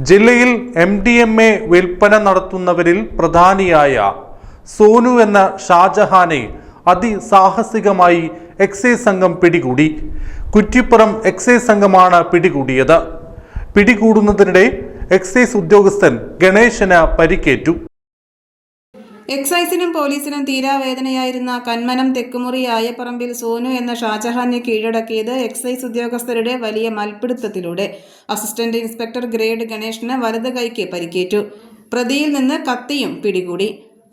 ജില്ലയിൽ M D M A വിൽപ്പന നടത്തുന്നവരിൽ പ്രധാനിയായ സോനു എന്ന ഷാജഹാനെ അതിസാഹസികമായി എക്സൈസ് സംഘം പിടികൂടി. കുറ്റിപ്പുറം എക്സൈസ് സംഘമാണ് പിടികൂടിയത്. പിടികൂടുന്നതിനിടെ എക്സൈസ് ഉദ്യോഗസ്ഥൻ ഗണേശന് പരിക്കേറ്റു. എക്സൈസിനും പോലീസിനും തീരാവേദനയായിരുന്ന കന്മനം തെക്കുമുറി ആയപ്പറമ്പിൽ സോനു എന്ന ഷാജഹാനെ കീഴടക്കിയത് എക്സൈസ് ഉദ്യോഗസ്ഥരുടെ വലിയ മൽപിടുത്തത്തിലൂടെ. അസിസ്റ്റന്റ് ഇൻസ്പെക്ടർ ഗ്രേഡ് ഗണേഷിന് വലത് കൈക്ക് പരിക്കേറ്റു. പ്രതിയിൽ നിന്ന് കത്തിയും പിടികൂടി.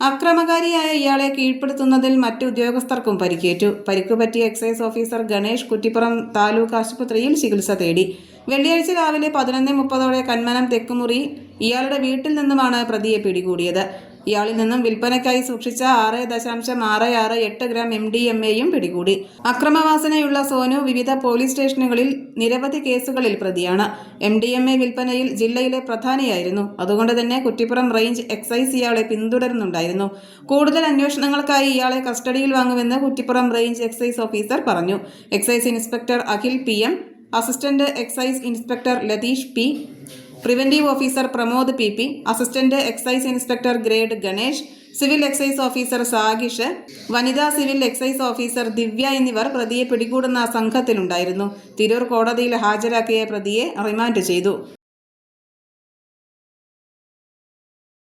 അക്രമകാരിയായ ഇയാളെ കീഴ്പ്പെടുത്തുന്നതിൽ മറ്റു ഉദ്യോഗസ്ഥർക്കും പരിക്കേറ്റു. പരിക്കുപറ്റിയ എക്സൈസ് ഓഫീസർ ഗണേഷ് കുറ്റിപ്പുറം താലൂക്ക് ആശുപത്രിയിൽ ചികിത്സ തേടി. വെള്ളിയാഴ്ച രാവിലെ പതിനൊന്ന് മുപ്പതോടെ കന്മനം തെക്കുമുറി ഇയാളുടെ വീട്ടിൽ നിന്നുമാണ് പ്രതിയെ പിടികൂടിയത്. ഇയാളിൽ നിന്നും വിൽപ്പനയ്ക്കായി സൂക്ഷിച്ച ആറ് ദശാംശം ആറ് ആറ് എട്ട് ഗ്രാം എം ഡി എം എയും പിടികൂടി. അക്രമവാസനയുള്ള സോനു വിവിധ പോലീസ് സ്റ്റേഷനുകളിൽ നിരവധി കേസുകളിൽ പ്രതിയാണ്. എം ഡി എം എ വിൽപ്പനയിൽ ജില്ലയിലെ പ്രധാനിയായിരുന്നു. അതുകൊണ്ട് തന്നെ കുറ്റിപ്പുറം റേഞ്ച് എക്സൈസ് ഇയാളെ പിന്തുടരുന്നുണ്ടായിരുന്നു. കൂടുതൽ അന്വേഷണങ്ങൾക്കായി ഇയാളെ കസ്റ്റഡിയിൽ വാങ്ങുമെന്ന് കുറ്റിപ്പുറം റേഞ്ച് എക്സൈസ് ഓഫീസർ പറഞ്ഞു. Excise inspector Akhil P M assistant excise inspector Latheesh P. Preventive officer Pramod P P assistant excise inspector grade Ganesh civil excise officer സാഗിഷ് വനിതാ സിവിൽ എക്സൈസ് ഓഫീസർ ദിവ്യ എന്നിവർ പ്രതിയെ പിടികൂടുന്ന സംഘത്തിലുണ്ടായിരുന്നു. തിരൂർ കോടതിയിൽ ഹാജരാക്കിയ പ്രതിയെ റിമാൻഡ് ചെയ്തു.